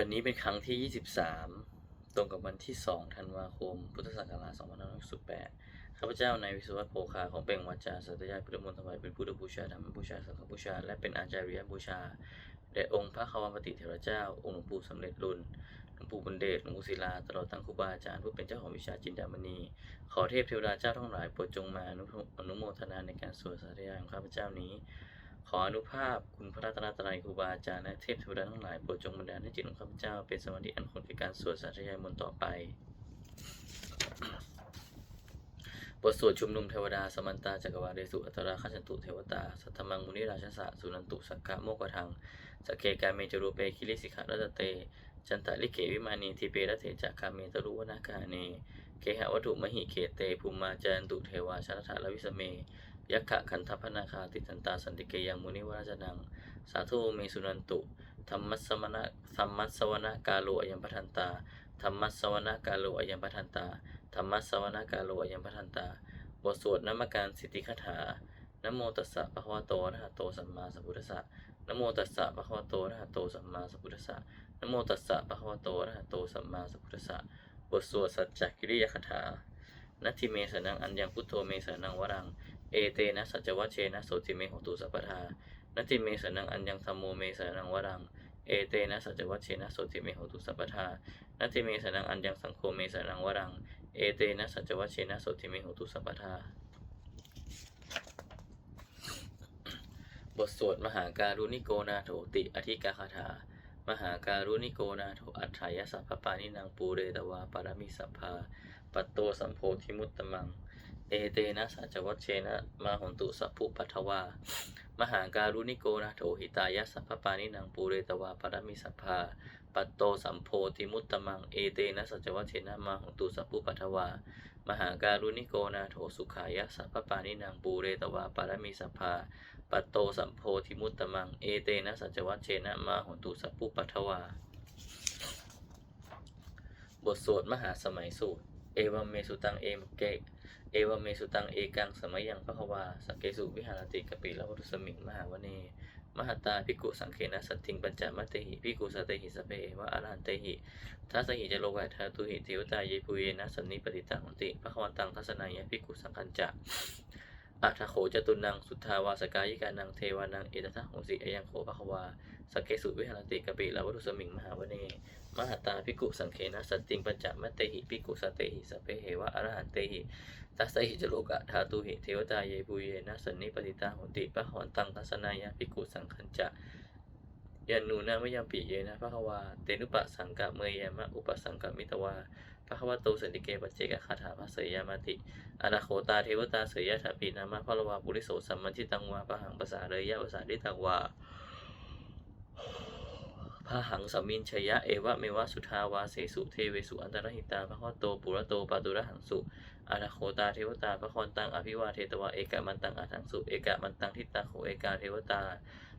วันนี้เป็นครั้งที่ 23 ตรงกับวันที่ 2 ธันวาคม พุทธศักราช2568ข้าพเจ้านายวิศวัตโภคาของเป่งวาจาสัตยาพุทธมนต์ถวายเป็นพุทธบูชาธรรมบูชาสังฆบูชา และเป็นอาจาริยบูชาแด่องค์พระคาวาปฏิเถระเจ้า องค์หลวงปู่สำเร็จรุ่นหลวงปู่บุญเดชหลวงปู่ศิลา ตลอดทั้งครูบาอาจารย์ผู้เป็นเจ้าของวิชาจินดามณี ขอเทพเทวดาเจ้าทั้งหลายโปรดจงมาอนุอนุโมทนาในการสวดสาธยายของข้าพเจ้านี้ ขออนุภาพคุณพระรัตนตรัยครูบาอาจารย์และเทพเทวดาทั้งหลายโปรดจงบันดาลให้จิตของข้าพเจ้าเป็นสมาธิอันควรแก่การสวดสาธยายมนต์ต่อไป บทสวดชุมนุมเทวดาสมันตาจักรวาเรสุอัตราคัจฉันตุเทวตา สัทธมังมุนิราชสะสุนันตุสักกะโมกขทังสกเกกาเมจรูเปคิริสิกขรัตเต จันตะลิเกวิมานีทิเปรเถจักคาเมตรุวนากาเนเคหะวัตุมหิเคเตภูมิมาจันตุเทวาชรถาลวิสเม ยักขะขันธพนาคาติตันตาสันติเกยังมุนิวราจนัง สาธุเมสุนันตุธรรมัสสวนะธรรมัสวนะกาโลอายัมปทันตาธรรมัสวนะกาโลอายัมปทันตาธรรมัสวนะกาโลอายัมปทันตา บทสวดนมการสิทธิคาถานโมตัสสะภะคะวะโตอะระหะโตสัมมาสัมพุทธัสสะนโมตัสสะภะคะวะโตอะระหะโตสัมมาสัมพุทธัสสะนโมตัสสะภะคะวะโตอะระหะโตสัมมาสัมพุทธัสสะบทสวดสัจจกิริยคาถานัตถิเมสนังอัญญังพุทโธเมสนังวรัง เอเตนะสัจวัชเชนะโสติเมหตุสัพพทานติเมสนังอัญญังธรรมโมเมสนังวรังเอเตนะสัจวัชเชนะโสติเมหตุสัพพทานติเมสนังอัญญังสังโฆเมสนังวรังเอเตนะสัจวัชเชนะโสติเมหตุสัพพทาบทสวดมหาการุณิโกนาโถติอธิกาคาถามหาการุณิโกนาโถอัฏฐายสัพพปานินางปูเรตวาปารมิสัพพาปัตโตสัมโพธิมุตตมัง เอเตนะสัจวัชเชนะมาหนตุสัพพุปัทวามหาการุณิโกนะโถหิตายะสัพพปานินังปูเรตวาปรมิสัพพาปัตโตสัมโพธิมุตตมังเอเตนะสัจวัชเชนะมาหนตุสัพพุปัทวามหาการุณิโกนาโถสุขายะสัพพปานินังปูเรตวาปารมิสัพพาปัตโตสัมโพธิมุตตมังเอเตนะสัจวัชเชนะมาหนตุสัพพุปัทวา บทสวดมหาสมัยสูตร เอวัมเมสุตังเอมเกเอวัมเมสุตังเอกังสมัยยังพระควาสักเกสุวิหารติกปิละวัตุสมิงมหาวเนมหตาภิกขุสังเคนะสัตถิงปัญจมัตเตหิภิกขุสัตเตหิสเปวะอรหันเตหิทัสสหิจะโลกะทาตุหิเทวตาเยปุเยนะสันนิปติตังติพระควันตังทัสนายะภิกขุสังคัญจะอัฏฐโขจตุนังสุทธาวาสกายิกานังเทวานังเอตทัหงสิอยังโขภควาสเกสุวิหารติกปิละวัตุสมิงมหาวเน มหตาภิกุสังเคนะสัตติงปัญจมัตเตหิภิกุสเตหิสเพเหวะอรหันเตหิตัสหิจโลกะธาตุหิเทวตาเยปุเยนะสันนิปติตาหนติปะหอนตังทัสนายะภิกุสังคัญจะยันนูนามะยังปิเยนะภะควาเตนุปะสังกะเมยามะอุปสังกะมิตวาภะควะโตสันติเกปัจเจกคาถาภาเสยามติอนาโคตาเทวตาเสยยะถาปีนามะพะละวาปุริโสสัมมันทิตังวาปะหังภาษาเรยะภาษาดิตังวา พระหังสัมมินชยะเอวะเมวะสุทาวาเสสุเทเวสุอันตรหิตาพระโคโตปุระโตปาตุระหังสุอานาโคตาเทวตาพระคอนตังอภิวาเทตวะเอกะมันตังอาทังสุเอกะมันตังทิตาโขเอกาเทวตา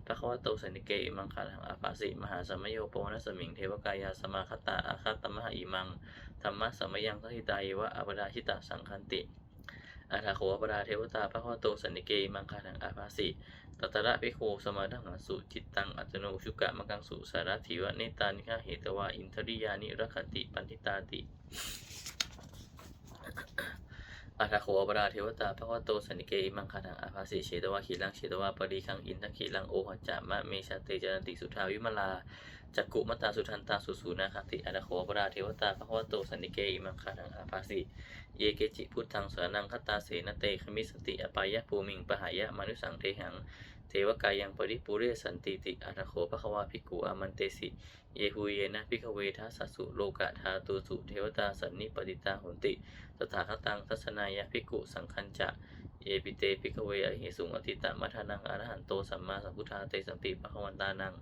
พระควโตสันิเกอิมังคาทังอาภาสิมหาสมโยโปนัสมิงเทวกายาสมาคตาอาคาตมหาอิมังธรรมะสมยังทัทิตาเยวะอปดาชิตาสังคันติอาทาโขอปดาเทวตาพระควโตสันิเกอิมังคาทังอาภาสิ ตัตระภิกขุสมาดังสุจิตตังอัตโนชุกะมะกังสุสารถิวะเนตานิฆาเหตวาอินทริยานิรักขติปันทิตาติ อาทาโขปราเทวตาพระวโตสนิเกอิมังคาทังอาภาสิเฉตวะขีลังเฉตวะปรีคังอินทังขีลังโอหัจจามะเมชาเตจันติสุทาวิมลาจักกุมตาสุทันตาสุสูนาคติอาทาโขปราเทวตาพระวโตสนิเกอิมังคาทังอาภาสิเยเกจิพุทธังสวนังคตาเสนเตขมิสติอปายะภูมิงปหายะมนุสังเทหัง เทวกายังปริปุเรสันติติอัตโขภควาภิกขุอามันเตสิ เยหุเยนะภิกขเวทัสสุโลกะธาตุสุเทวตาสันนิปติตาหุนติตถาคตังทัศนายะภิกขุสังคัญจะเยปิเตภิกขเวอหิสุงอติตะมัทานังอรหันโตสัมมาสัมพุทธาเตสัมปิปะควันตานัง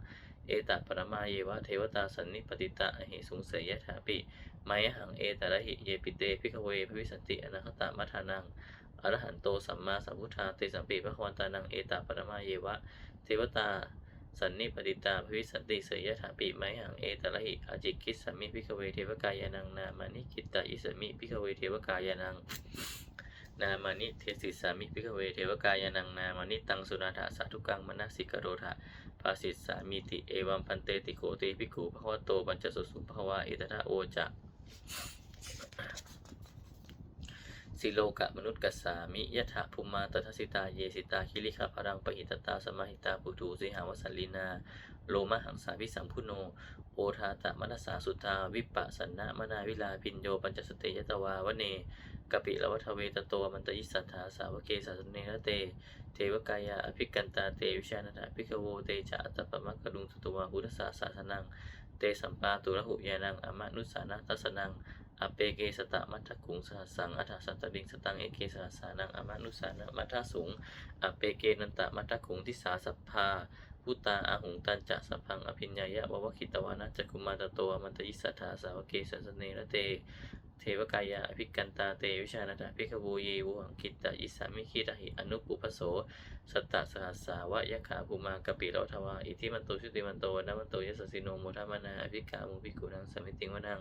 เอตปรมาเยวะเทวตาสันนิปติตะอหิสุงเสยยะถาปิไมยหังเอตระหิเยปิเตภิกขเวภวิสันติอนาคตมัทานัง อรหันโตสัมมาสัมพุทธาเตสัมปิพระควันตานังเอตาปรมาเยวะเทวตาสันนิปติตาภวิสันติเสยยะถาปิไมหังเอตระหิอาจิกิสสมิพิกเวเทวกายานังนามานิกิตตาอิสมิพิกเวเทวกายานังนามานิเทศิสามิพิกเวเทวกายานังนามานิตังสุนาถาสาธุกังมนสิกโรธาภาสิสสามิติเอวัมพันเตติโกเตภิกขุภควโตปัญจสุสุภควาเอตระโอจะ สิโลกะมนุษย์กัสสามิยะถาภูมาตถสิตาเยสิตาคิริขะพรังปหิตตาสมาหิตาปุถุสิหาวสัลลินา โลมหังสาพิสัมพุโน โอทาตะมนัสสาสุทาวิปปะสันนะมนาวิลาพินโยปัญจสเตยตวาวเนกปิลวัฏเวตโตมันตยิสัทธาสาวเกสาสเนระเต เทวกายาอภิกันตาเตวิชานาถภิกขโวเตจะอัตตปะมะกะลุงสุตวาพุทสาสาสนัง เตสัมปาตุระหุยานังอมนุสานาตัสนัง อเปเกสตะมัทกุงสหัสสังอัฏฐสัตติงสตังเอเกสหัสสานังอมนุสานะมัทสุงอเปเกนันตะมัทกุงทิสาสัพพาพุตาอาหุงตันจะสัพพังอภิญญายะวะวะคิตวานะจักุมาตโตมันตยิสัทธาสาวเกสสเนระเต เทวกายาอภิกันตาเตวิชานาถาภิกขโวเยวหังคิตะอิสามิคิตะหิอนุปุปโสสัตตะสหัสสาวะยะขาภูมากปิโรทวาอิทิมันโตชุติมันโตนะมันโตยสสสิโนโมทามนาอภิกามุภิกุนังสมิติงวนัง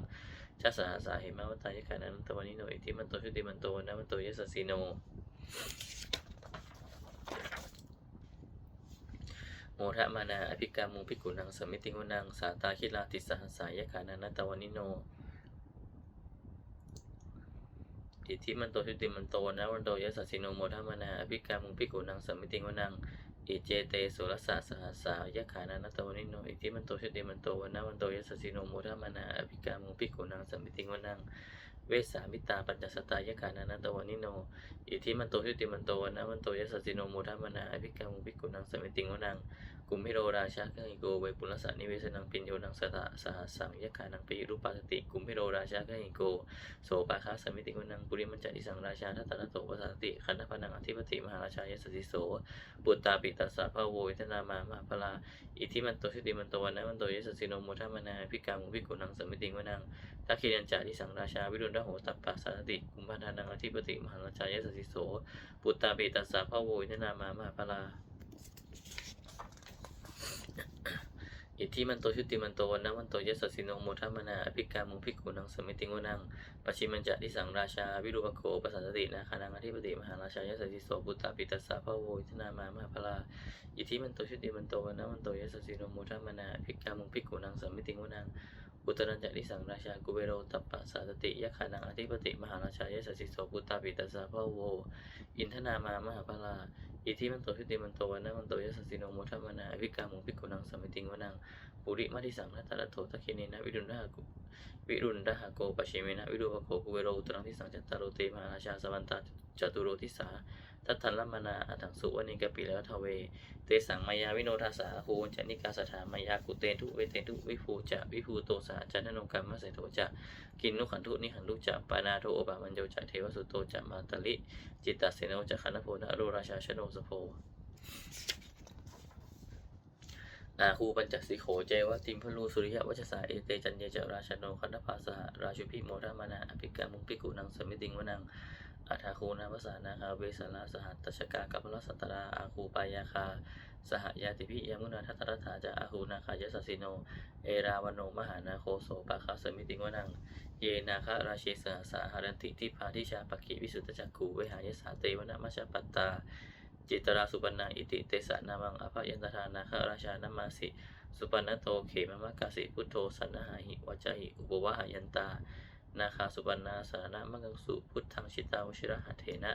ชัสสหัสสาเหมาวตายขานันตวันิโนอิทิมันโตชุติมันโตนะมันโตยสสสิโนโมทะมานาอภิกามุภิกุนังสมิติงวนังสาตาคิลาติสหัสสายขานันตวันิโนอิทธิมันโตชุติมันโตนะวันโตยสัสสิโนโมทามานาอภิกามุงภิกุนังสมิติงวนัง อิเจเตสุรสะสหัสสายะขานานัตวนิโนอิทิมันโตชิติมันโตวันนาวันโตยสัสสิโนโมทามานาอภิกามุงภิกุนังสัมมิติงวนังเวสสามิตาปัญจสตายะขานานัตวนิโนอิทิมันโตชิติมันโตวันนาวันโตยสัสสิโนโมทามานาอภิกามุงภิกุนังสัมมิติงวนัง กุมพิโรราชากังอิโกเวปุลสานิเวสนังปิญโยนังสตะสหสังยะขานังปิรุปาสติกุมพิโรราชากังอิโกโสปาคาสมิติวนังปุริมัญจติสังราชาทัตตะโตปสสติขันธพนังอธิปติมหาราชายสสิโสปุตตาปิตัสสะพะโวิทนามามาพลาอิทิมันโตชิติมันโตวันนะมันโตยสสิโนโมทามนาพิกามุพิกุนังสมิติวนังทักขิยัญจาทิสังราชาวิรุณดโหตัปปะสสติกุมภานังอธิปติมหาราชายสสิโสปุตตาปิตัสสะพะโววิทนามามาพลา อิทธิมันโตชุติมันโตวันนะมันโตยสสสิโนโมทัมนาอภิกามุงภิกุนังสมิติงวนังปัจฉิมัญจะทิสังราชาวิรุปโคปสัสสตินาคานังอธิปติมหาราชายสสสิโสปุตตาปิตัสสะพะโวอิทนามามาพลาอิทธิมันโตชุติมันโตวันนะมันโตยสสสิโนโมทัมนาอภิกามุงภิกุนังสมิติงวนังอุตรัญจะทิสังราชากุเบโรตัปปะสาสติยะขานังอธิปติมหาราชายสสสิโสปุตตาปิตัสสะพะโวอินทนามามาพลา อิทิมันโตชุติมันโตวันนะมันโตยสสสิโนโมทัมมนาอภิกามุงภิกุนังสมิติงวนังปุริมาทิสังนัตตะโตตะคิเนนะวิรุณดาโกวิรุณดาโกปะเชเมนะวิรูปโกกุเวโรอุตรังทิสังจัตตารโรเตมาราชาสวันตาจตุโรทิสาทัตถันละมนาอัถังสุวนิกปิแล้วทเว เตสังมายาวิโนทัสสาภูจันิกาสถามายากุเตนทุเวเตนทุวิภูจะวิภูโตสาจันทโนกรรมเสโตจะกินนุขันทุนิหันทุจะปานาโทโอบามันโยจะเทวสุโตจะมาตลิจิตตเสโนจะขันธโพนะอโรราชาชโนสโพนาคูปัญจสิโขเจวะติมพลูสุริยะวัชสาเอเตจันเยจราชโนคันธภาสหราชุพิโมทามานาอภิกามุงปิกุนังสมิติงวนังอัฐาคูนาภาษานาคาเวสลาสหัตตชกากัปลสัตตาอาคูปายาคา สหยาติพิยมุนาทัตตรถาจาอาคูนาคายสสิโน เอราวโนมหานาโคโสปะคาสมิติวนัง เยนาคาราเชสหสาหารันติทิพาทิชาปกิวิสุตจักขูเวหายสาเตวนะมัชฌปัตตา จิตราสุปันนาอิติเตสะนามังอภยันตทานาคราชานามาสิสุปันนโตเขมมะกาสิพุทโธสันนหาหิวัจหิอุปวะหายันตานาคาสุปันนาสาระมังกังสุพุทธังชิตาวชิระหะเทนะ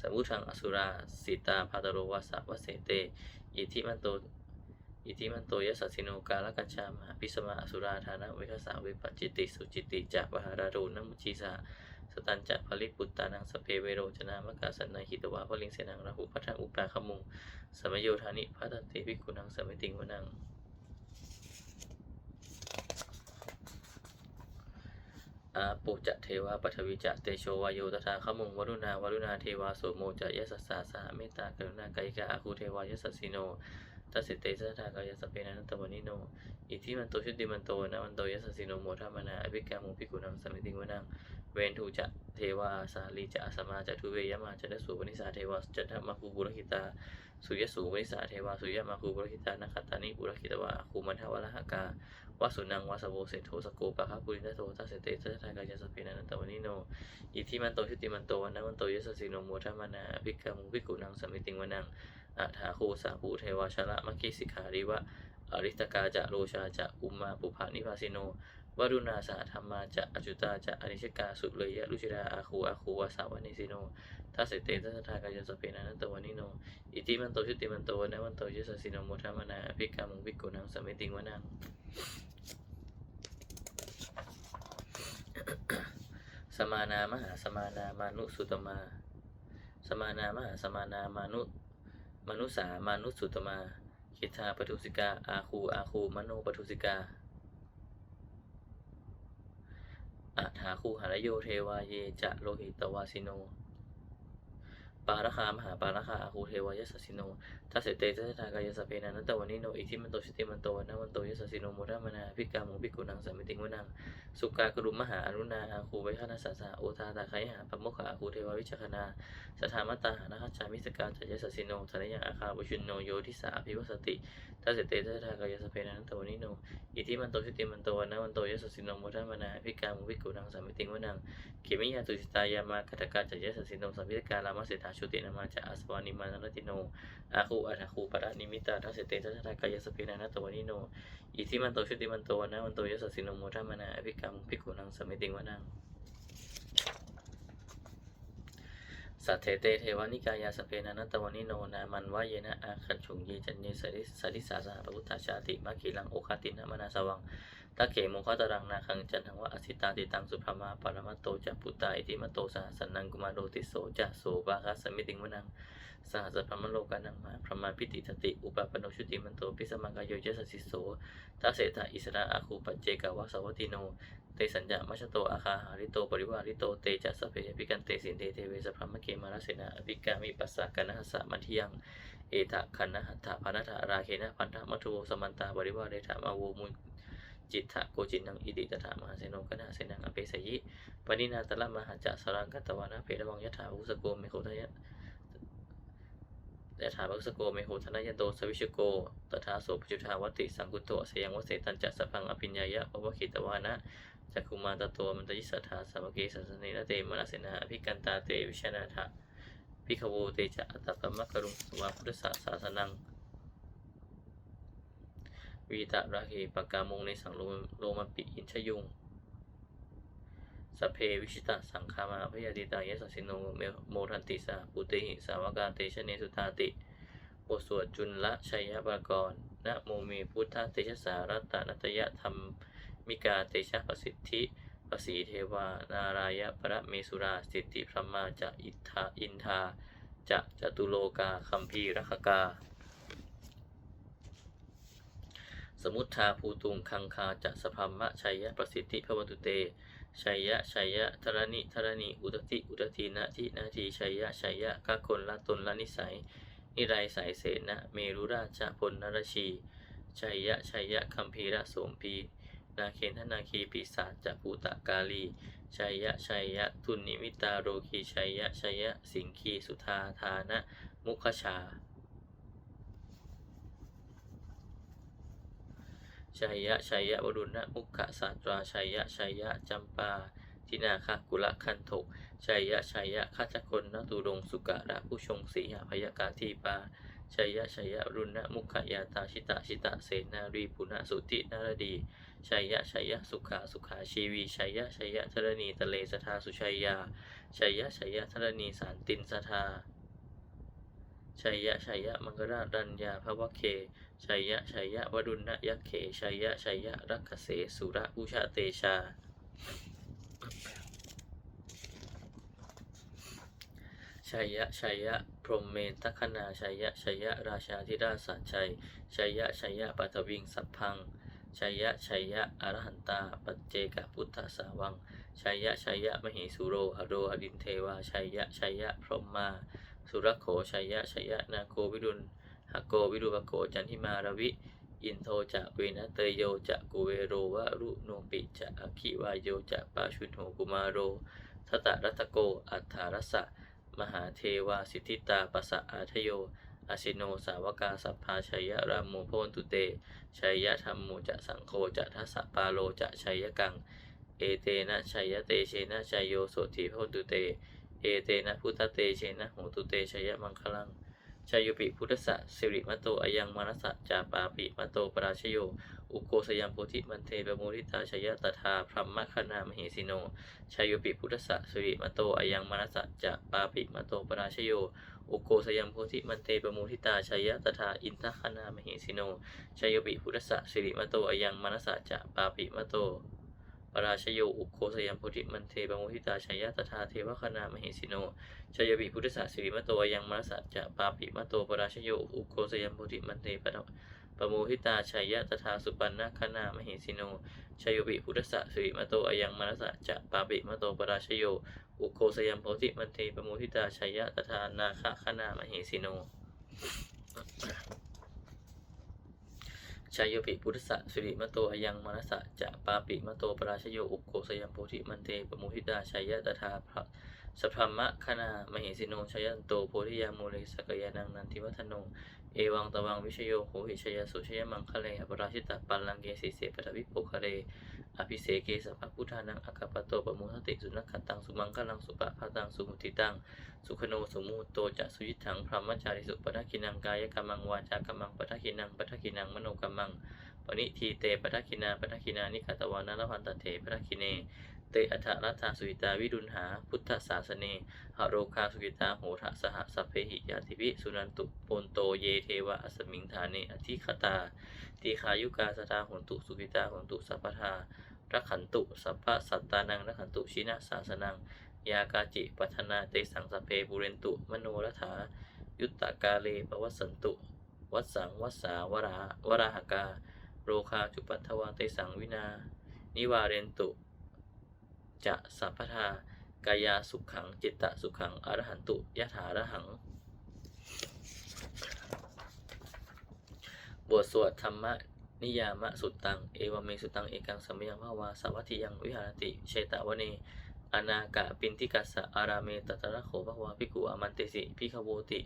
สมุทังอสุราสิตาพาตโรวาสาวเสเต อิทิมันโต อิทิมันโตยสัสสิโนกาลกัญชามหาพิสมาอสุราธานะเวทสาวิปัจิติสุจิติจักวหาราโรนัมุชีสาสตันจะผลิปุตตานังสเพเวโรจนามกาสันนาหิตวะพลิงเสนังราหุพัทธอุปาคมุงสมโยธานิพัตติภิกขุนังสมิติงวนัง อาปุจะเทวาปัทวิจะเตโชวายโยตถาขมุงวรุณาวรุณาเทวาโสโมจะยสสสาสหเมตตากรุณากายกาอาคูเทวายสสสิโนตัสสิเตสทากายสเปนันตวนิโน อิทิมันโตชุติมันโตนะมันโตยสสสิโนโมทามานาอภิกามุภิกุนังสมิติวนัง เวนทูจะเทวาสาลีจะสมาจะทุเวยมาจะนสูวนิสาเทวาจันทมาคูบุรคิตา สุยสูวนิสาเทวาสุยมาคูบุรคิตานาคตานิบุรคิตวาคูมันทวรหกา วาสุนังวาสโวเสโทสโกปะคะปุรินโททัสเสเตทัสทากายสเพนันตวนิโนอิทิมันโตชุติมันโตวันนมันโตยสสิโนโมทามานาภิกขมุภิกขุนังสมิติงวนังอัฏฐาคูสาภูเทวชละมัคคิสิขาริวะอริตกาจะโรชาจะอุมมาปุภานิพาสิโนวรุณาสาธรรมาจะอจุตาจะอนิชกาสุเลยยะลุชิราอาคูอาคูวาสาวานิสิโนทัสเสเตทัสทากายสเพนันตวนิโนอิทิมันโตชุติมันโตวันนมันโตยสสิโนโมทามานาภิกขมุภิกขุนังสมิติงวนัง สมานามหาสมานามานุสุตมา สมานามหาสมานามานุมนุสามานุสุตมาคิทาปทุสิกา อาคูอาคูมโนปทุสิกาอัฏฐาคูหารโยเทวาเยจะโลหิตวาสิโน ปาระคามหาปาระคาอาคูเทวายสสสิโนทัสเสเตทัสทากายสเพนันตวานิโนอิทิมันโตชิติมันโตวันนวันโตยสสสิโนโมทามนาภิกามุภิกุนังสัมมิติงวนังสุกากรุมหาอรุณาอาคูไว้ฆานาสาสาโอทาตาไคหาปะโมขอาคูเทววิชคณาสถามัตตาหานาคจามิสกาจัยสสิโนธนยังอาคาบุชุนโนโยทิสาภิวสติทัสเสเตทัสทากายสเพนันตวนิโนอิทิมันโตชิติมันโตวันนวันโตยสสิโนโมทามนาภิกามุภิกุนังสัมมิติงวนังเขมิยาตุสิตายามาคัตกาจัยสสิโนสัมพิตการามาเสถาชุตินามาจะอสวานิมานรติโนอาคูอัฏฐคูปะระนิมิตาทัสเสเตทัสทากายสเพนันตวานิโนอิทิมันโตชุติมันโตวนนะวันโตยสสสินโมทามนาอภิกรรมภิกขุนังสมิติงวนังสัทเทเตเทวานิกายาสเพนันตวานิโนนามันวะเยนะอาคันชุงเยจันเยสริสริสาสหพุทธาชาติมัคคีลังโอคาตินะมนาสวัง ตะเขมุขตรังนาคังจันทังวะอสิตาติตังสุภมาปรมัตโตจะปุตตาอิติมโตสหสันนังกุมารโรติโสจะโสบาคัสสมิติงวนังสหัสพรหมโลกานังมาพระมาพิติทติอุปปนโนชุติมันโตปิสมังกายโยเจสสิโสทัสเสตาอิสระอาคูปัจเจกาวาสวัติโนเตสัญญามัชโตอาคาหาริโตปริวาริโตเตจัสสพเพปิกันเตสินเตเทเวสพรมเกมาลเสนาอภิกามิปัสสะกันหัสสะมัทยังเอตะคันนะหัตถะพานัทะราเคนะพันธะมัทุโวสมันตาบริวาเรถามาโวมุ จิตถะโกจินังอิติตถามหาเสนกนะเสนังอเปสยิปนินาตละมหาจัสรังกัตวานะเพรวังยถาอุสโกเมโคทยะยถาภักสโกเมโหธนายโตสวิชโก ตถาโสปจุทาวติสังกุโตสยังวเสตันจัสะพังอภิญญายะปวคิตวานะจักคุมาตโตมันตยิสัทธาสามเกสัสเนนเตมนาเสนาภิกันตาเตวิชนาทะพิขโวเตจะอัตตปมะกรุงสวาพุทธศาสาสนัง วีตะราเหปกามงในสังโลมโลมปิอินชยุงสเพวิชิตะสังคามาพยาติตายสสสิโนเมโมทันติสาปุติหิสาวกาเตชะเนสุตาติบทสวดจุลละชัยปากรนะโมเมพุทธเตชะสารัตนัตยธรรมมิกาเตชะประสิทธิปสีเทวานารายะประเมสุราสิทธิพรหมาจะอิทธาอินทาจะจตุโลกาคัมภีรคกา สมุทธาภูตุงคังคาจะสพัมมะชัยยะประสิทธิพระวันตุเตชัยยะชัยยะธรณิธรณีอุตติอุตตินาทินาทีชัยยะชัยยะกะคนละตนละนิสัย นิไรสายเสนะเมรุราชพลนรชีชัยยะชัยยะคัมภีระโสมพีนาเคนธนาคีปีศาจจะภูตะกาลีชัยยะชัยยะทุนนิมิตาโรคีชัยยะชัยยะสิงคีสุธาธานะมุขชา ชัยยะชัยยะวรุณะมุขสาตราชัยยะชัยยะจำปาทินาคกุละคันถกชัยยะชัยยะข้าจักคนนตุรงสุกะระผู้ชงสีหพยากาทีปาชัยยะชัยยะรุณะมุขยาตาชิตาชิตะเสนารีปุณสุตินารดีชัยยะชัยยะสุขาสุขาชีวีชัยยะชัยยะธรณีตะเลสทาสุชัยยาชัยยะชัยยะธรณีสารตินสทา ชัยยะชัยยะมังกราดัญญาภวะเคชัยยะชัยยะวรุณยักเขชัยยะชัยยะรักเสสุระอุชาเตชา ชัยยะชัยยะพรหมเมนทัคณาชัยยะชัยยะราชาธิราชสันชัยชัยยะชัยยะปัทวิงสัพพังชัยยะชัยยะอรหันตา ปัจเจกพุทธสาวังชัยยะชัยยะมหิสุโรอโรอดินเทวาชัยยะชัยยะพรหมมา สุรโขชัยยะชัยยะนาโควิรุณหโกวิรุปโกจันทิมารวิ อินโทจะเวนะเตยโยจะกุเวโรวะรุโนปิจะอคิวายโยจะปาชุนโหกุมารโรทตะรัตโกอัฏฐารสะมหาเทวาสิทธิตาปะสะอาทโยอาชิโนสาวกาสัพพาชัยยะรามโมโพนตุเตชัยยะธรรมโมจะสังโฆจะทัสสะปาโลจะชัยยะกัง เอเตนะชัยยะเตเชนะชัยโยโสติโพนตุเต เอเตนะพุทธเตเชนะโหตุเตชยมังคลังชัยโยปิพุทธะสิริมตโตอายังมานสสะจาปาปิมตโตปราชโย อุโกสยามโพธิมันเทปโมทิตาชยตถาพรหมคณามเหสิโนชัยโยปิพุทธะสิริมตโตอายังมานสสะจาปาปิมตโตปราชโย อุโกสยามโพธิมันเตปโมทิตาชยตถาอินทคณามเหสิโนชัยโยปิพุทธะสิริมตโตอายังมานสสะจาปาปิมตโต ปราชโยอุโคสยามโพธิมันเทปโมทิตาชัยยะตถาเทวคณามเหสิโนชัยบิพุทธศาสิริมโตยังมรสะจะปาปิมโตปราชโยอุโคสยมโพธิมันเตปะปะโมหิตาชัยยะตถาสุปันนะคณามหิสิโนชัยบิพุทธศาสิริมโตยังมรสะจะปาปิมโตปราชโย อุโคสยมโพธิมันเตปะโมหิตาชัยยะตถานาคคณามหิสิโน ชัยโยปิพุทธะสิริมโตอยังมนัสสะจะปาปิมโตปราชโยอุโกสยามโพธิมันเตปมุทิตาชัยยะตถาพระสัพพมะคณามหิสิโนชัยันโตโพธิยามูเลสกยานังนันทิวัฒโน เอวังตวังวิชโยโหหิชยสุชยมังคะเลอปราชิตาปัลลังเกสีเสปทวิโปคะเลอภิเสเกสัพพพุทธานังอากาปโตปมุทติสุนักขตังสุมังคลังสุปะพะตังสุมุติตังสุขโนสมุโตจะสุยิทังพรหมจาริสุปทักขินังกายกรรมังวาจากรรมังปะทักินังปะทักินังมโนกรรมังปณิทีเตปะทักินาปะทักินานิคตวานะละพันตเถปะทักิเน เตอัฏฐรัตถาสุวิตาวิรุณหา พุทธศาสเนหโรคาสุกิตาโหทะสหสัพเพหิยาติวิสุนันตุโปนโตเยเทวะอสมิงฐาเนอธิคตาตีขายุกาสตาหนตุสุกิตาหนตุสัพพทารักขันตุสัพพะสัตตานังรักขันตุชินะสาสนัง ยากาจิปัฒนาเตสังสเพบุเรนตุ มโนรัฐายุตตากาเลปวัสันตุ วัสสังวัสสาวราวราหกา โรคาจุปัทวาเตสังวินา นิวาเรนตุ จะสัพพทากายาสุขขัง จิตตสุขขัง อรหันตุยะถาระหัง บทสวดธรรมนิยามะสุตตัง เอวเมสุตัง เอกังสัมยังภาวาสวัติยังวิหารติเชตวเน อนากะปินทิกัสสะอาราเมตตระโขภควาภิกุอามันเตสิพิขโวติ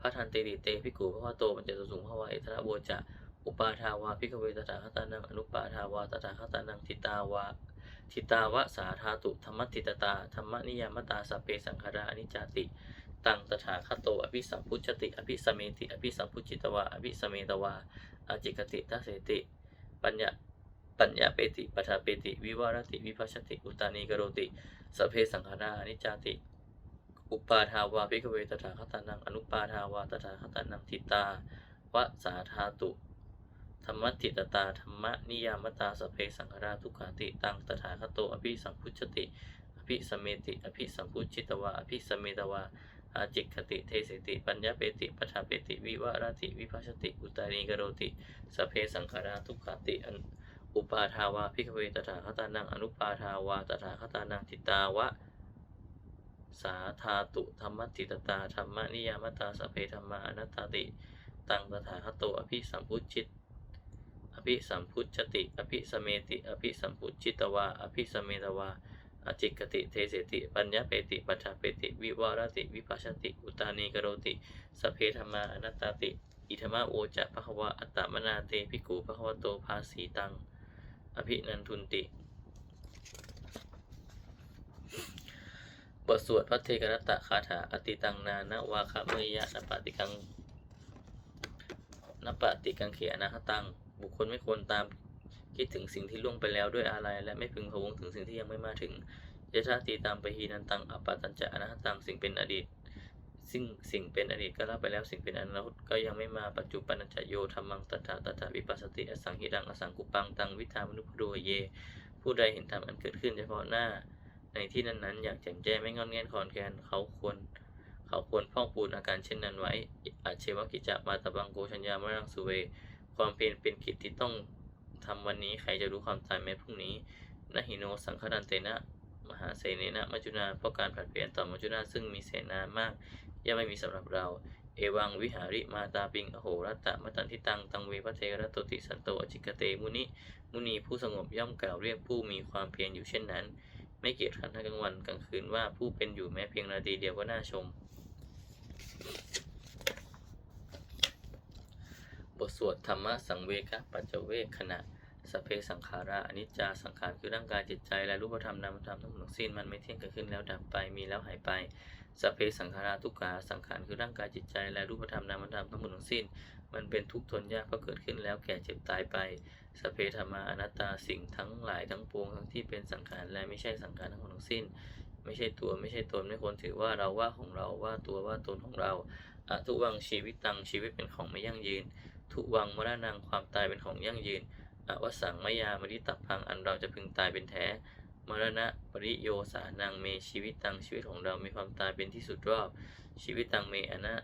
พัทันเตติเตภิกุภควโตปัญจสุสุงภวาเอตระโวจะอุปาทาวาภิกเวตถาคตานังอนุปาทาวาตถาคตานังทิตาวา ทิตาวะสาธาตุธรรมติตตาธรรมนิยามตาสเพสังขาราอนิจจติตังตถาคโตอภิสัมพุชติ อภิสเมติ อภิสัมพุจิตวาอภิสเมตวาอาจิกติทัสเสติ ปัญญาปัญญาเปติปัฏาเปติ วิวารติ วิภัชติ อุตานีกโรติสเพสังขาราอนิจจติ อุปาทาวาภิกเวตถาคตานัง อนุปาทาวาตถาคตานังทิตาวะสาธาตุ รรมติตตาธรรมนิยามตาสเพสังขาราทุกขาติตังตถาคโตอภิสัมพุชติอภิสเมติอภิสัมพุชิตวาอภิสเมตวาอาจิกขติเทสิติปัญญาเปติปัฏฐาเปติวิวารติวิภัชติอุตานีกโรติสเพสังขาราทุกขาติอุปาทาวาภิกเวตถาคตานังอนุปาทาวาตถาคตานังทิตาวะสาธาตุธรรมติตตาธรรมนิยามตาสเพธรรมาอนัตติ ตังตถาคโตอภิสัมพุชิต ภิสัมพุชติ อภิสเมติ อภิสัมพุทชิตวา อภิสเมตวาอจิกติเทเสติ ปัญญาเปติ ปัฏฐาเปติ วิวารติ วิภัชชติ อุตานีกโรติ สเพธรรมาอนัตตาติ อิธมะโอจะภควะอัตตมนาเตภิกขุภควโตภาสีตัง อภินันทุนติ บทสวดพระเทกรตตะคาถา อติตังนานวาคะเมยะนปฏิกังนปฏิกังเขียนาคตัง บุคคลไม่ควรตามคิดถึงสิ่งที่ล่วงไปแล้วด้วยอะไร และไม่พึงพะวงถึงสิ่งที่ยังไม่มาถึงยะชาติตามไปหีนันตังอปาตัญจะอนาตังสิ่งเป็นอดีตสิ่งสิ่งเป็นอดีตก็ล่าไปแล้วสิ่งเป็นอนาคตก็ยังไม่มาปัจจุบันจะโยธรรมังตถาตถาวิปัสสติอสังหิรังอสังกุปังตังวิธามนุปโดเย ผู้ใดเห็นธรรมอันเกิดขึ้นเฉพาะหน้า ในที่นั้นๆ อย่างแจ่มแจ้งไม่งอนแงนคอนแคนเขาควร เขาควรพอกพูนอาการเช่นนั้นไว้อาเชวกิจจะมาตะบังโกชัญญามรังสุเว ความเพียรเป็นกิจที่ต้องทำวันนี้ใครจะรู้ความตายแม้พรุ่งนี้นะหิโนสังคดันเตนะ มหาเสเนนะมัจจุนาเพราะการผลัดเปลี่ยนต่อมัจจุนาซึ่งมีเสนามากย่อมไม่มีสำหรับเรา เอวังวิหาริมาตาปิง อโหรัตตะมตันทิตัง ตังเวพระเทระตติสันโตอจิกเตมุนิมุนีผู้สงบย่อมกล่าวเรียกผู้มีความเพียรอยู่เช่นนั้น ไม่เกียจคร้านทั้งกลางวันกลางคืนว่าผู้เป็นอยู่แม้เพียงนาทีเดียวก็น่าชม บทสวดธรรมะสังเวกะปัจเจเวคขณะสเพสังขาราอนิจจาสังขารคือร่างกายจิตใจและรูปธรรมนามธรรมทั้งหมดทั้งสิ้นมันไม่เที่ยงเกิดขึ้นแล้วดับไปมีแล้วหายไปสเพสังขาราทุกขาสังขารคือร่างกายจิตใจและรูปธรรมนามธรรมทั้งหมดทั้งสิ้น มันเป็นทุกข์ทนยากเพราะเกิดขึ้นแล้วแก่เจ็บตายไปสเพธรรมาอนัตตาสิ่งทั้งหลายทั้งปวงทั้งที่เป็นสังขารและไม่ใช่สังขารทั้งหมดทั้งสิ้น ไม่ใช่ตัวไม่ใช่ตนไม่ควรถือว่าเราว่าของเราว่าตัวว่าตนของเราอทุวังชีวิตตังชีวิตเป็นของไม่ยั่งยืน ทุวังมรณังความตายเป็นของยั่งยืนอวสังมยามริตับพังอันเราจะพึงตายเป็นแท้ มรณะปริโยสานังเมชีวิตตังชีวิตของเรา มีความตายเป็นที่สุดรอบ ชีวิตตังเมอนะ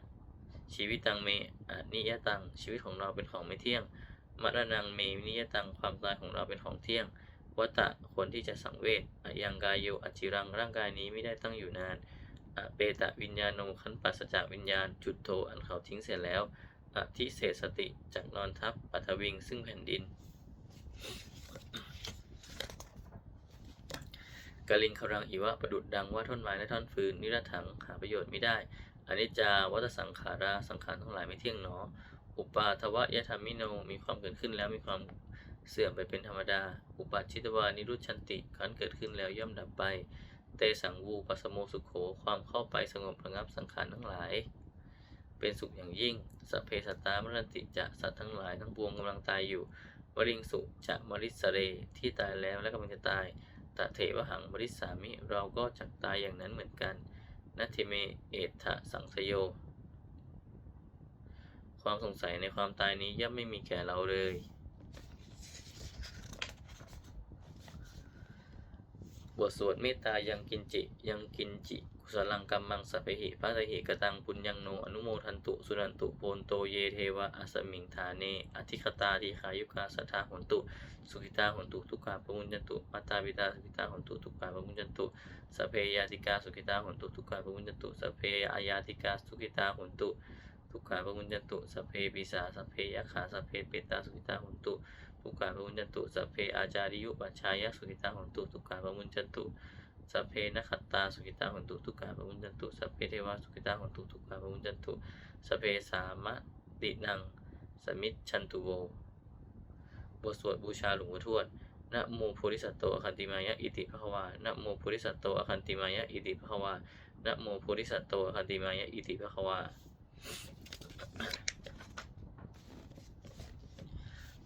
ชีวิตตังเมอนิยตังชีวิตของเราเป็นของไม่เที่ยง มรณังเมนิยตังความตายของเราเป็นของเที่ยงวัตะควรที่จะสังเวชอยังกายโยอจิรังร่างกายนี้ไม่ได้ตั้งอยู่นานอเปตะวิญญาณโนขันปัสสจากวิญญาณ จุดโทอันเขาทิ้งเสร็จแล้ว อะทิเศษสติจากนอนทับปัทวิงซึ่งแผ่นดินกลิงครังอิวะประดุดดังว่าท่อนไม้และท่อนฟืนนิรถังหาประโยชน์ไม่ได้อนิจจาวัตสังขาราสังขารทั้งหลายไม่เที่ยงหนอ อุปาทวะยะธรรมิโนมีความเกิดขึ้นแล้วมีความเสื่อมไปเป็นธรรมดา อุปัชชิตวานิรุชันติขันเกิดขึ้นแล้วย่อมดับไป เตสังวูปัสสโมสุขโขความเข้าไปสงบระงับสังขารทั้งหลาย เป็นสุขอย่างยิ่งสัพเพสตามรติจะสัตว์ทั้งหลายทั้งปวงกำลังตายอยู่วริงสุจะมริสเรที่ตายแล้วและกำลังจะตายตะเถวหังมริสามิเราก็จักตายอย่างนั้นเหมือนกันนัติเมเอทะสังสโย ความสงสัยในความตายนี้ย่อมไม่มีแก่เราเลย บทสวดเมตตายังกินจิยังกินจิ กุศลังกัมมังสัพเพหิพระตหิกตังปุญญังโนอนุโมทันตุสุนันตุโพนโตเยเทวะอัสมิงธาเนอธิคตาทีขายุกาสัทธาหนตุ สุขิตาหนตุทุกขาปมุญจันตุมาตาปิตาสุขิตาหนตุทุกขาปมุญจันตุสัพเพยาติกาสุขิตาหนตุทุกขาปมุญจันตุสัพเพอายาติกาสุขิตาหนตุทุกขาปมุญจันตุสัพเพปิสาสัพเพยะขาสัพเพเปตาสุขิตาหนตุทุกขาปมุญจันตุสัพเพอาจาริยุปัชชายสุขิตาหนตุทุกขาปมุญจันตุ สัพเพนะขัตตาสุขิตาหนตุทุกขาปมุญจันตุสัพเพเทวาสุขิตาหนตุทุกขาปมุญจันตุสัพเพสามะตินังสมิจฉันตุโวบทสวดบูชาหลวงพ่อทวดนะโมโพธิสัตโตอคันติมายะอิติภควานะโมโพธิสัตโตอคันติมายะอิติภควานะโมโพธิสัตโตอคันติมายะอิติภควา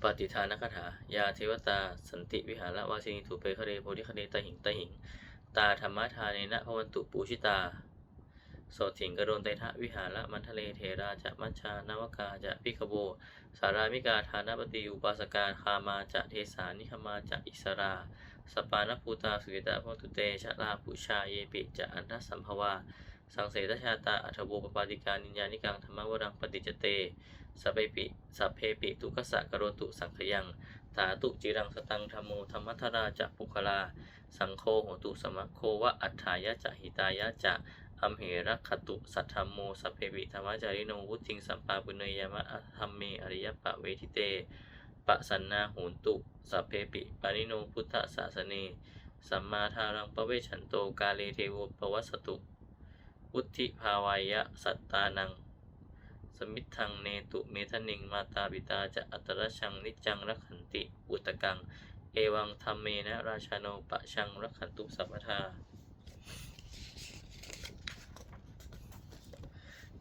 ปฏิทานคาถายาเทวตา สันติวิหารวาสินีถูเปคเรโพธิคเนตหิงตหิง ตาธรรมทาเนนะพวันตุปูชิตา โสถิงกระโดนไตทะวิหารมันทะเลเทราจะมัญชานวกาจะพิคโบ สารามิกาฐานปฏิอุปาสกาคามาจะเทสานิคมาจะอิสราสปานภูตาสุกิตาพตุเตชะลาปุชาเยปิจะอันทสัมภวาสังเสตชาตาอัทโบปปาติกานิญญานิกังธรรมวรังปฏิจเตสเพปิสัพเพปิ ทุกขสะกโรตุสังขยังถาตุจิรังสตังธรรมโมธรรมัทราจะปุคลา สังโฆโหตุสมะโควะอัฏฐายะจะหิตายะจะอัมเหระคตุสัทธรรมโมสัพเพปิธรรมจาริโนวุติงสัมปาปุเนยามะธรรมเมอริยปะเวทิเตปะสันนาโหตุสัพเพปิปานิโนพุทธศาสเนสัมมาทารังปเวชันโตกาเลเทโวปวัสสตุวุธิภาวายะสัตตานัง สมิทธังเนตุเมทนิงมาตาปิตาจะอัตรชังนิจจังรักขันติอุตกัง เอวังธรรมเมนะราชาโนปะชังรักขันตุสัพพทา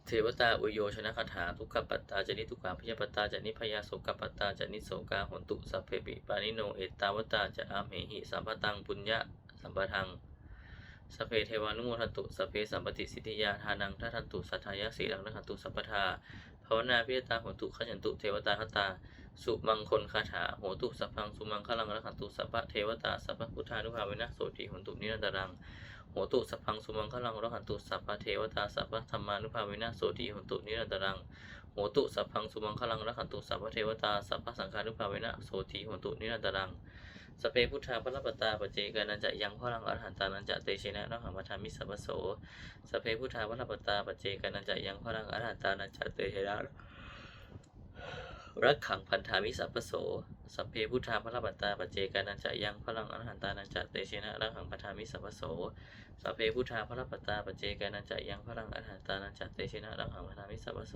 เทวตาอุโยชนะคาถาทุกขปัตตาจนิทุกขาพยาปตตาจนิพยาโสกปัตตาจนิโสกาหนตุสัพเพปิปานิโนเอตตาวตาจะอามเหหิสัมปตังปุญญะสัมปทังสัพเพเทวานุโมทันตุสัพเพสัมปติสิทธิยาทานังทัทันตุสัทธายะสีลังนันตุสัพพทา ภาวนาพิยตาหนตุขจันตุเทวตาคตา สุมังคลคาถาโหตุสัพพังสุมังคลังรักขันตุสัพพะเทวตาสัพพะพุทธานุภาเวนะโสติหนตุนิรันตรังโหตุสัพพังสุมังคลังรักขันตุสัพพะเทวตาสัพพะธรรมานุภาเวนะโสติหนตุนิรันตรังโหตุสัพพังสุมังคลังรักขันตุสัพพะเทวตาสัพพะสังฆานุภาเวนะโสติหนตุนิรันตรัง สเพพุทธาพระรัปตาปเจกานันจะยังพลังอรหันตานันจะเตชินะระหังมัทามิสัพโสสเพพุทธาพระรัปตาปเจกานันจะยังพลังอรหันตานันจะเตชินะรักขังพันธามิสัพโสสัพเพพุทธาพระรัปตาปเจกานันจะยังพลังอรหันตานันจะเตชินะระหังพันธามิสัพโสสัพเพพุทธาพระรัปตาปเจกานันจะยังพลังอรหันตานันจะเตชินะระหังพันธามิสัพโส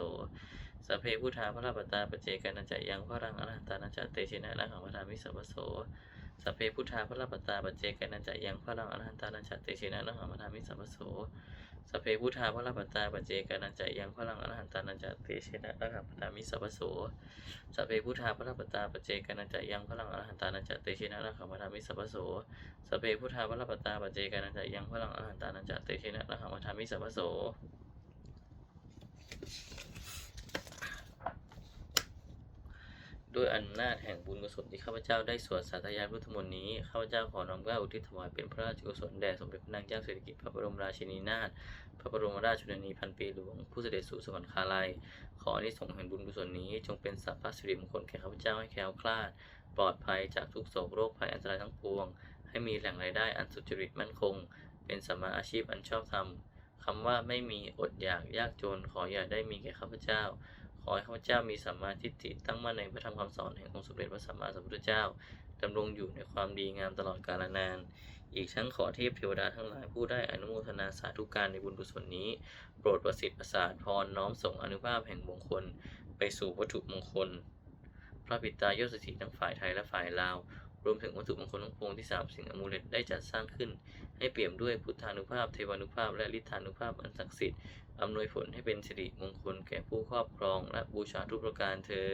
สัพเพพุทธาพระปตาปเจกานันจะยังพระรังอรหันตานันจะเตชินะนังหังพระธามิสัพโส สัพเพพุทธาพระราปตาปเจกานันจะยังพระรังอรหันตานันจเตชินะนังหังพระธามิสัพพโสสัพเพพุทธาพระราปตาปเจกานันจะยังพระรังอรหันตานันจเตชินะนังหังพระธามิสัพพโสสัพเพพุทธาพระราปตาปเจกานันจะยังพระรังอรหันตานันจเตชินะนังหังพระธามิสัพพโสสัพเพพุทธาพระราปตาปเจกานันจะยังพระรังอรหันตานันจเตชินะนังหังพระธามิสัพพโส ด้วยอำนาจแห่งบุญกุศลที่ข้าพเจ้าได้สวดสาธยายพุทธมนต์นี้ ข้าพเจ้าขอน้อมเกล้าอุทิศถวายเป็นพระราชกุศลแด่สมเด็จพระนางเจ้าสิริกิติ์พระบรมราชินีนาถ พระบรมราชชนนีพันปีหลวง ผู้เสด็จสู่สวรรคาลัย ขออนิสงส์แห่งบุญกุศลนี้ จงเป็นสัพพสิริมงคลแก่ข้าพเจ้าให้แคล้วคลาด ปลอดภัยจากทุกโศกโรคภัยอันตรายทั้งปวง ให้มีแหล่งรายได้อันสุจริตมั่นคง เป็นสมมาอาชีพอันชอบธรรมคำว่าไม่มีอดอยากยากจนขออย่าได้มีแก่ข้าพเจ้า ขอให้ข้าพเจ้ามีสัมมาทิฏฐิตั้งมั่นในพระธรรมคำสอนแห่งองค์สมเด็จพระสัมมาสัมพุทธเจ้าดำรงอยู่ในความดีงามตลอดกาลนาน อีกทั้งขอเทพเทวดาทั้งหลายผู้ได้อนุโมทนาสาธุการในบุญกุศลนี้ โปรดประสิทธิ์ประสาทพรน้อมส่งอนุภาพแห่งมงคล ไปสู่วัตถุมงคล พระปิตายศสถิตทั้งฝ่ายไทยและฝ่ายลาว รวมถึงวัตถุมงคลทั้งปวงที่สามสิ่งอมูเลตได้จัดสร้างขึ้น ให้เปี่ยมด้วยพุทธานุภาพ เทวานุภาพ และฤทธานุภาพอันศักดิ์สิทธิ์อำนวยผลให้เป็นสิริมงคลแก่ผู้ครอบครอง และบูชาทุกประการเทอ